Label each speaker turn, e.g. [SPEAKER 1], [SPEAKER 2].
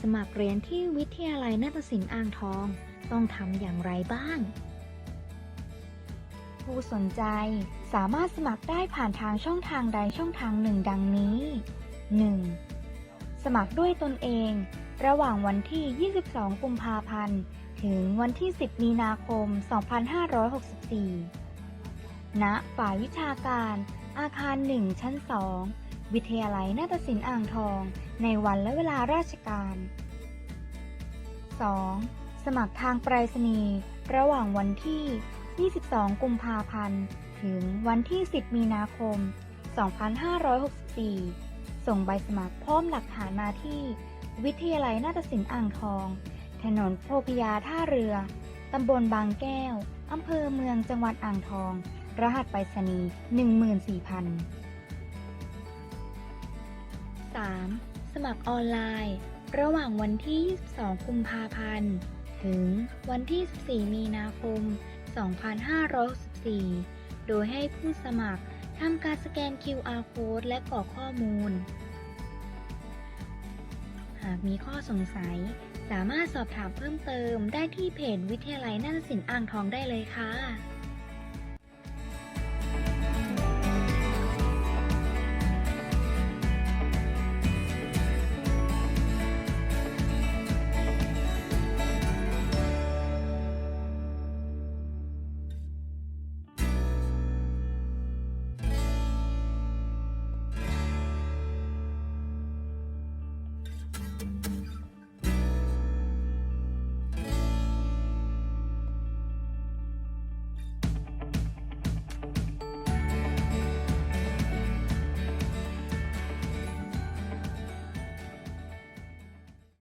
[SPEAKER 1] สมัครเรียนที่วิทยาลัยนาฏศิลป์อ่างทอง ต้องทำอย่างไรบ้าง
[SPEAKER 2] ผู้สนใจสามารถสมัครได้ผ่านทางช่องทางใดช่องทางหนึ่งดังนี้ 1. สมัครด้วยตนเอง ระหว่างวันที่ 22 กุมภาพันธ์ ถึงวันที่ 10 มีนาคม 2564 ณ ฝ่ายวิชาการ อาคาร 1 ชั้น 2 วิทยาลัยนาฏศิลป์อ่างทอง ในวันและเวลาราชการ 2. สมัครทางไปรษณีย์ระหว่างวันที่ 22 กุมภาพันธ์ ถึงวันที่ 10 มีนาคม 2564 ส่งใบสมัครพร้อมหลักฐานมาที่ วิทยาลัยนาฏศิลป์อ่างทอง ถนนโพพยาท่าเรือ ตำบลบางแก้ว อำเภอเมืองจังหวัดอ่างทอง รหัสไปรษณีย์14,000
[SPEAKER 1] 3. สมัครออนไลน์ ระหว่างวันที่ 22 กุมภาพันธ์ ถึงวันที่ 14 มีนาคม 2564 โดยให้ผู้สมัครทำการสแกน QR code และกรอกข้อมูล หากมีข้อสงสัย สามารถสอบถามเพิ่มเติมได้ที่เพจวิทยาลัยนาฏศิลป์อ่างทองได้เลยค่ะ